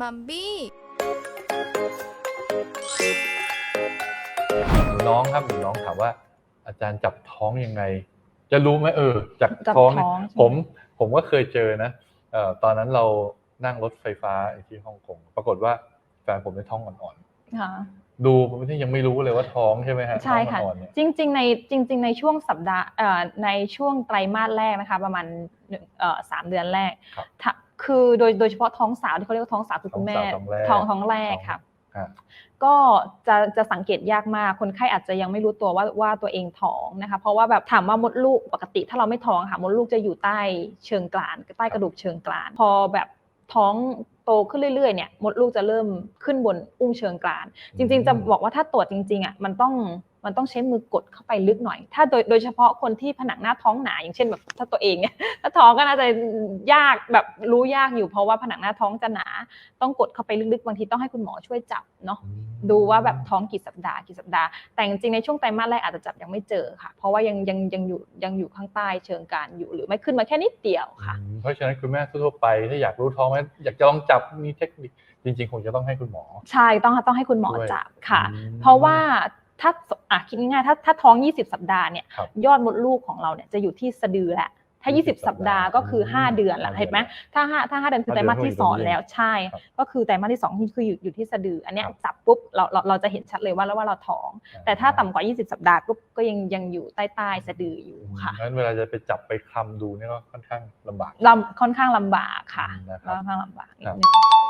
มัมบี้ หนูน้องครับหนูน้องถามว่า อาจารย์จับท้องยังไง จะรู้ไหมเออจากจับท้องเนี่ยท้องใช่ไหม ผมผมก็เคยเจอนะเอ่อตอนนั้นเรานั่งรถไฟฟ้าที่ฮ่องกงปรากฏว่าแฟนผมในท้องอ่อนค่ะ ๆ ดูผมที่ยังไม่รู้เลยว่าท้องใช่ไหมฮะใช่ค่ะ ท้องอ่อนๆเนี่ย จริง ๆ ในจริง ๆ ในช่วงสัปดาห์เอ่อในช่วงไตรมาสแรกนะคะ ประมาณหนึ่งเอ่อสามเดือนแรกครับ ถ้า คือโดยโดยเฉพาะท้องสาวที่เขาเรียกว่าท้องสาวคือคุณแม่ท้องสาวท้องแรกท้องท้องแรกค่ะฮะก็จะจะสังเกตยากมาก คนไข้อาจจะยังไม่รู้ตัวว่าว่าตัวเองท้องนะคะ เพราะว่าแบบถามว่ามดลูกปกติ ถ้าเราไม่ท้องค่ะมดลูกจะอยู่ใต้เชิงกรานใต้กระดูกเชิงกราน พอแบบท้องโตขึ้นเรื่อยๆเนี่ยมดลูกจะเริ่มขึ้นบนอุ้งเชิงกราน จริง ๆ จะบอกว่าถ้าตรวจจริงๆอะมันต้อง มันต้องใช้มือกดเข้าไปลึกหน่อย ถ้าโดยโดยเฉพาะคนที่ผนังหน้าท้องหนา อย่างเช่นแบบถ้าตัวเองเนี่ยถ้าท้องก็น่าจะยากแบบรู้ยากอยู่เพราะว่าผนังหน้าท้องจะหนา ต้องกดเข้าไปลึกๆบางทีต้องให้คุณหมอช่วยจับเนาะอืมดูว่าแบบท้องกี่สัปดาห์กี่สัปดาห์ แต่จริงๆในช่วงไตรมาสแรกอาจจะจับยังไม่เจอค่ะ เพราะว่ายังยังยังอยู่ยังอยู่ข้างใต้เชิงกรานอยู่หรือไม่ขึ้นมาแค่นิดเดียวค่ะอืมเพราะฉะนั้นคุณแม่ทั่วๆไปถ้าอยากรู้ท้องไหมอยากจะลองจับมีเทคนิคจริงๆคงจะต้องให้คุณหมอ ใช่ต้องต้องให้คุณหมอด้วยจับค่ะอืมเพราะว่า ถ้าอะคิดง่ายๆถ้าถ้าท้อง 20 สัปดาห์เนี่ยครับยอดมดลูกของเราเนี่ยจะอยู่ที่สะดือแหละถ้า 20 20สัปดาห์ก็คือ 5 เดือนละห้าเดือนเห็นไหมถ้าห้าถ้าห้าเดือนคือไตรมาสที่ห้าเดือนสองก็อยู่ตรงนี้แล้วใช่ ครับก็คือไตรมาสที่สองนี่คืออยู่อยู่ที่สะดือ อันเนี้ยครับจับปุ๊บเราเราเราจะเห็นชัดเลยว่าแล้วว่าเราท้อง แต่ถ้าต่ำกว่า 20 สัปดาห์ปุ๊บก็ยังยังอยู่ใต้ใต้สะดืออยู่ค่ะงั้นเวลาจะไปจับไปคลำดูเนี่ยก็ค่อนข้างลำบาก ลำค่อนข้างลำบากค่ะอืมนะครับ ค่อนข้างลำบากนิดครับนึง